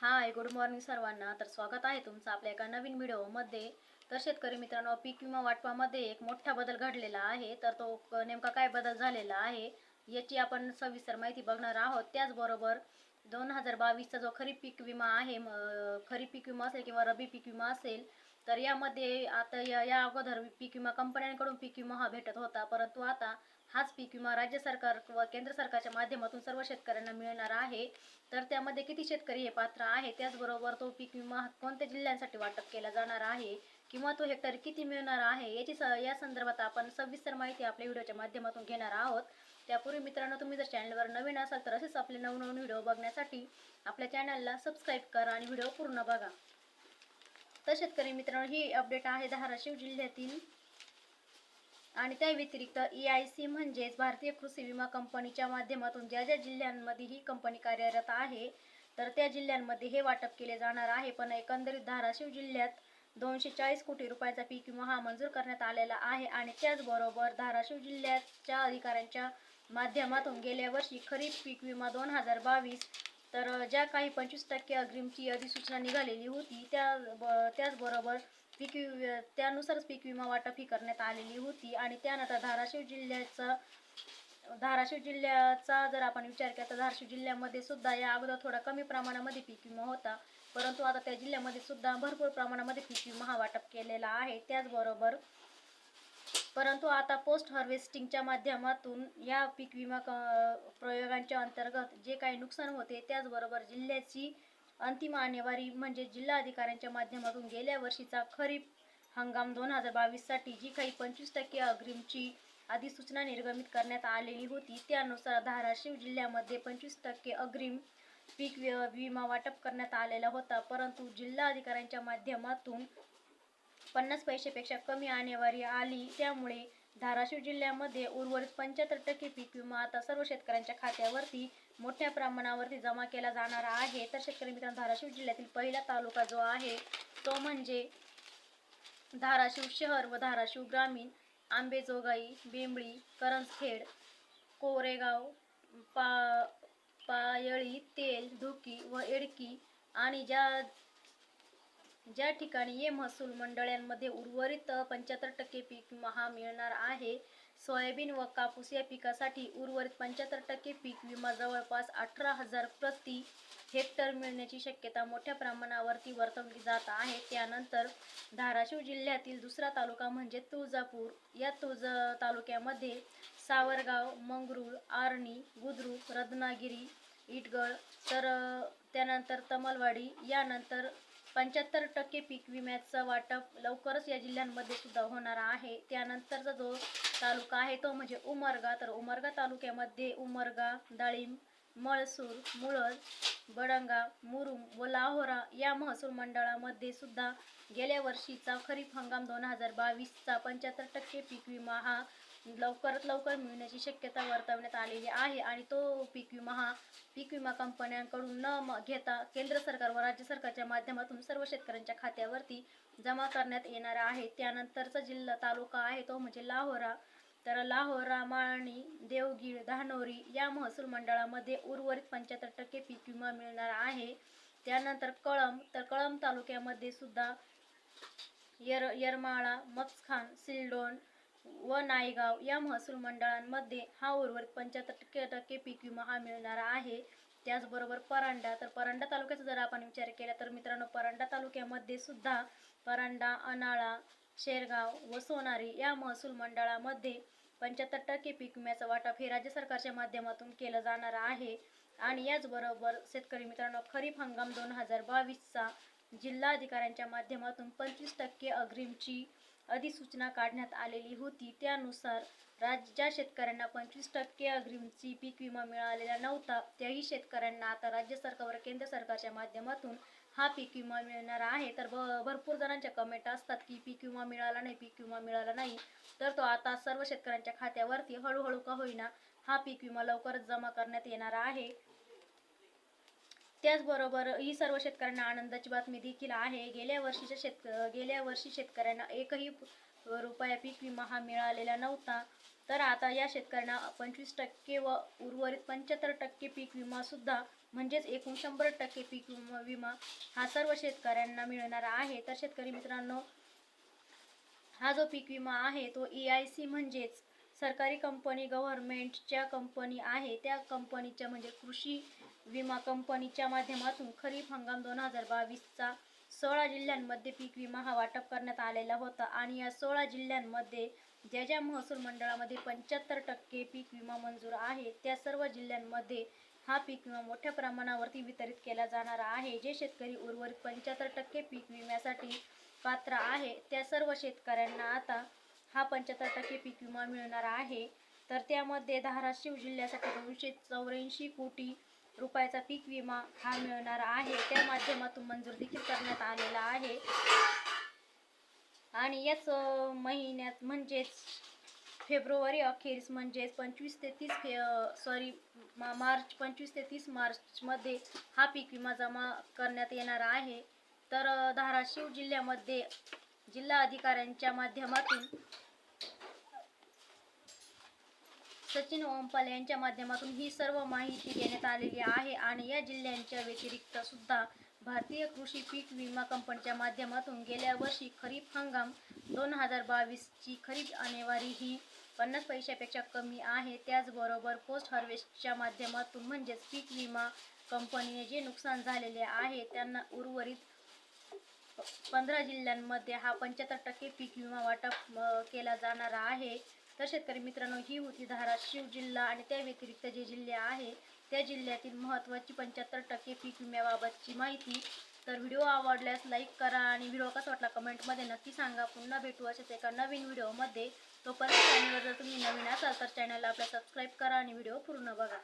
Hi good morning सर्वांना. तर स्वागत आहे तुमचं आपल्या एका नवीन व्हिडिओमध्ये. तर शेतकरी मित्रांनो पीक विमा वाटपामध्ये एक मोठा बदल घडलेला आहे. तर तो नेमका काय बदल झालेला आहे याची आपण सविस्तर माहिती बघणार आहोत. त्याचबरोबर दोन हजार बावीसचा जो खरीप पीक विमा आहे खरीप पीक विमा असेल किंवा रबी पीक विमा असेल तर यामध्ये आता या या अगोदर पीक विमा कंपन्यांकडून पीक विमा हा भेटत होता. परंतु आता हाच पीक विमा राज्य सरकार व केंद्र सरकारच्या माध्यमातून सर्व शेतकऱ्यांना मिळणार आहे. तर त्यामध्ये किती शेतकरी हे पात्र आहे? त्याचबरोबर तो पीक विमा कोणत्या जिल्ह्यांसाठी वाटप केला जाणार आहे? किंवा तो हेक्टर किती मिळणार आहे? याची स या संदर्भात आपण सविस्तर माहिती आपल्या व्हिडिओच्या माध्यमातून घेणार आहोत. त्यापूर्वी मित्रांनो तुम्ही जर चॅनलवर नवीन असाल तर असेच आपले नवनवीन व्हिडिओ बघण्यासाठी आपल्या चॅनलला सबस्क्राईब करा आणि व्हिडिओ पूर्ण बघा. तर शेतकरी मित्रांनो ही अपडेट आहे धाराशिव जिल्ह्यातील आणि त्या व्यतिरिक्त ई आय सी म्हणजेच भारतीय कृषी विमा कंपनीच्या माध्यमातून ज्या ज्या जिल्ह्यांमध्ये ही कंपनी कार्यरत आहे तर त्या जिल्ह्यांमध्ये हे वाटप केले जाणार आहे. पण एकंदरीत धाराशिव जिल्ह्यात दोनशे चाळीस कोटी रुपयाचा पीक विमा हा मंजूर करण्यात आलेला आहे आणि त्याचबरोबर धाराशिव जिल्ह्याच्या अधिकाऱ्यांच्या माध्यमातून गेल्या वर्षी खरीप पीक विमा दोन हजार बावीस तर ज्या काही पंचवीस टक्के अग्रिमची अधिसूचना निघालेली होती त्या ब- त्याचबरोबर पीक वि- त्यानुसारच पीक विमा वाटप ही करण्यात आलेली होती. आणि त्यानंतर धाराशिव जिल्ह्याचा धाराशिव जिल्ह्याचा जर आपण विचार केला तर धाराशिव जिल्ह्यामध्ये सुद्धा या अगोदर थोडा कमी प्रमाणामध्ये पीक विमा होता. परंतु आता त्या जिल्ह्यामध्ये सुद्धा भरपूर प्रमाणामध्ये पीक विमा हा वाटप केलेला आहे. त्याचबरोबर परंतु आता पोस्ट हार्वेस्टिंगच्या माध्यमातून या पीक विमा क- प्रयोगांच्या अंतर्गत जे काही नुकसान होते त्याचबरोबर जिल्ह्याची अंतिम आणेवारी म्हणजे जिल्हा अधिकाऱ्यांच्या माध्यमातून गेल्या वर्षीचा खरीप हंगाम दोन हजार बावीससाठी जी काही पंचवीस टक्के अग्रिमची अधिसूचना निर्गमित करण्यात आलेली होती त्यानुसार धाराशिव जिल्ह्यामध्ये पंचवीस टक्के अग्रिम पीक वि- विमा वाटप करण्यात आलेला होता. परंतु जिल्हा अधिकाऱ्यांच्या माध्यमातून पन्नास पैशापेक्षा कमी आणेवारी आली. त्यामुळे धाराशिव जिल्ह्यामध्ये उर्वरित पंच्याहत्तर टक्के पीक विमा आता सर्व शेतकऱ्यांच्या खात्यावरती मोठ्या प्रमाणावरती जमा केला जाणार आहे. तर शेतकरी मित्रांनो धाराशिव जिल्ह्यातील पहिला तालुका जो आहे तो म्हणजे धाराशिव शहर व धाराशिव ग्रामीण. आंबेजोगाई बेंबळी करंजखेड कोरेगाव पा पायळी तेल धुकी व एडकी आणि ज्या ज्या ठिकाणी ये महसूल मंडळांमध्ये उर्वरित पंच्याहत्तर टक्के पीक विमा हा मिळणार आहे. सोयाबीन व कापूस या पिकासाठी उर्वरित पंच्याहत्तर टक्के पीक विमा जवळपास अठरा हजार प्रति हेक्टर मिळण्याची शक्यता मोठ्या प्रमाणावरती वर्तवली जात आहे. त्यानंतर धाराशिव जिल्ह्यातील दुसरा तालुका म्हणजे तुळजापूर. या तुळज तालुक्यामध्ये सावरगाव मंगरूळ आर्णी बुद्रुक रत्नागिरी इटगळ तर त्यानंतर तमलवाडी यानंतर पंच्याहत्तर टक्के पीक विम्याचं वाटप लवकरच या जिल्ह्यांमध्ये सुद्धा होणार आहे. त्यानंतरचा जो तालुका आहे तो म्हणजे उमरगा. तर उमरगा तालुक्यामध्ये उमरगा डाळिंब मळसूर मुळद बडंगा मुरुम व लाहोरा या महसूल मंडळामध्ये सुद्धा गेल्या वर्षीचा खरीप हंगाम दोन हजार बावीसचा पंच्याहत्तर टक्के पीक विमा हा लवकरात लवकर मिळण्याची शक्यता वर्तवण्यात आलेली आहे आणि तो पीक विमा हा पीक विमा कंपन्यांकडून न घेता केंद्र सरकार व राज्य सरकारच्या माध्यमातून सर्व शेतकऱ्यांच्या खात्यावरती जमा करण्यात येणार आहे. त्यानंतरचा जिल्हा तालुका आहे तो म्हणजे लाहोरा. तर लाहोरा माळणी देवगीर धानोरी या महसूल मंडळामध्ये उर्वरित पंच्याहत्तर टक्के पीक विमा मिळणार आहे. त्यानंतर कळंब तर कळंब तालुक्यामध्ये सुद्धा यर यरमाळा मत्सखान सिल्डोन व नायगाव या महसूल मंडळांमध्ये हा उर्वरित पंच्याहत्तर टक्के टक्के पीक विमा हा मिळणारा आहे. त्याचबरोबर परांडा तर परांडा तालुक्याचा जर आपण विचार केला तर मित्रांनो परांडा तालुक्यामध्ये सुद्धा परांडा अनाळा शेरगाव व सोनारी या महसूल मंडळामध्ये पंच्याहत्तर टक्के पीक विम्याचं वाटप हे राज्य सरकारच्या माध्यमातून केलं जाणार आहे. आणि याचबरोबर शेतकरी मित्रांनो खरीप हंगाम दोन हजार बावीसचा जिल्हा अधिकाऱ्यांच्या माध्यमातून पंचवीस टक्के अग्रिमची अधिसूचना काढण्यात आलेली होती. त्यानुसार राज्य ज्या शेतकऱ्यांना पंचवीस टक्के अग्रिमची पीक विमा मिळालेला नव्हता त्याही शेतकऱ्यांना आता राज्य सरकार व केंद्र सरकारच्या माध्यमातून हा पीक विमा मिळणार आहे. तर भरपूर जणांच्या कमेंट असतात की पीक विमा मिळाला नाही पीक विमा मिळाला नाही. तर तो आता सर्व शेतकऱ्यांच्या खात्यावरती हळूहळू का होईना हा पीक विमा लवकरच जमा करण्यात येणार आहे. त्याचबरोबर ही सर्व शेतकऱ्यांना आनंदाची बातमी देखील आहे. गेल्या वर्षीच्या शेतक गेल्या वर्षी शेतकऱ्यांना एकही रुपया पीक विमा हा मिळालेला नव्हता. तर आता या शेतकऱ्यांना पंचवीस टक्के व उर्वरित पंच्याहत्तर टक्के पीक विमा सुद्धा म्हणजेच एकूण शंभर टक्के पीक विमा विमा हा सर्व शेतकऱ्यांना मिळणार आहे. तर शेतकरी मित्रांनो हा जो पीक विमा आहे तो ई आय सी म्हणजेच सरकारी कंपनी गव्हर्मेंटच्या कंपनी आहे. त्या कंपनीच्या म्हणजे कृषी विमा कंपनीच्या माध्यमातून खरीप हंगाम दोन हजार बावीसचा सोळा जिल्ह्यांमध्ये पीक विमा हा वाटप करण्यात आलेला होता. आणि या सोळा जिल्ह्यांमध्ये ज्या ज्या महसूल मंडळामध्ये पंच्याहत्तर टक्के पीक विमा मंजूर आहे त्या सर्व जिल्ह्यांमध्ये हा पीक विमा मोठ्या प्रमाणावरती वितरित केला जाणार आहे. जे शेतकरी उर्वरित पंच्याहत्तर टक्के पीक विम्यासाठी पात्र आहे त्या सर्व शेतकऱ्यांना आता हा पंच्याहत्तर टक्के पीक विमा मिळणार आहे? तर त्यामध्ये धाराशिव जिल्ह्यासाठी दोनशे चौऱ्याऐंशी कोटी रुपयाचा पीक विमा हा मिळणार आहे. त्या माध्यमातून मंजूर देखील करण्यात आलेला आहे. आणि याच महिन्यात म्हणजेच फेब्रुवारी अखेरीस म्हणजेच पंचवीस ते तीस फे सॉरी मार्च पंचवीस ते तीस मार्चमध्ये हा पीक विमा जमा करण्यात येणार आहे. तर धाराशिव जिल्ह्यामध्ये जिल्हा अधिकाऱ्यांच्या माध्यमातून सचिन ओमपाल यांच्या माध्यमातून ही सर्व माहिती देण्यात आलेली आहे आणि या जिल्ह्यांच्या व्यतिरिक्त सुद्धा भारतीय कृषी पीक विमा कंपनीच्या माध्यमातून गेल्या वर्षी खरीप हंगाम दोन हजार बावीसची खरीप आणेवारी ही पन्नास पैशापेक्षा कमी आहे. त्याचबरोबर पोस्ट हार्वेस्टच्या माध्यमातून म्हणजेच पीक विमा कंपनीने जे नुकसान झालेले आहे त्यांना उर्वरित पंधरा जिल्ह्यांमध्ये हा पंच्याहत्तर टक्के पीक विमा वाटप केला जाणार आहे. तर शेतकरी मित्रांनो ही होती धाराशिव जिल्हा आणि त्या व्यतिरिक्त जे जिल्हे आहे त्या जिल्ह्यातील महत्त्वाची पंच्याहत्तर टक्के पीक विम्याबाबतची माहिती. तर व्हिडिओ आवडल्यास लाईक करा आणि व्हिडिओ कसा वाटला कमेंटमध्ये नक्की सांगा. पुन्हा भेटू अशाच एका नवीन व्हिडिओमध्ये. तोपर्यंत चॅनलवर जर तुम्ही नवीन असाल तर चॅनलला आपल्या सबस्क्राईब करा आणि व्हिडिओ पूर्ण बघा.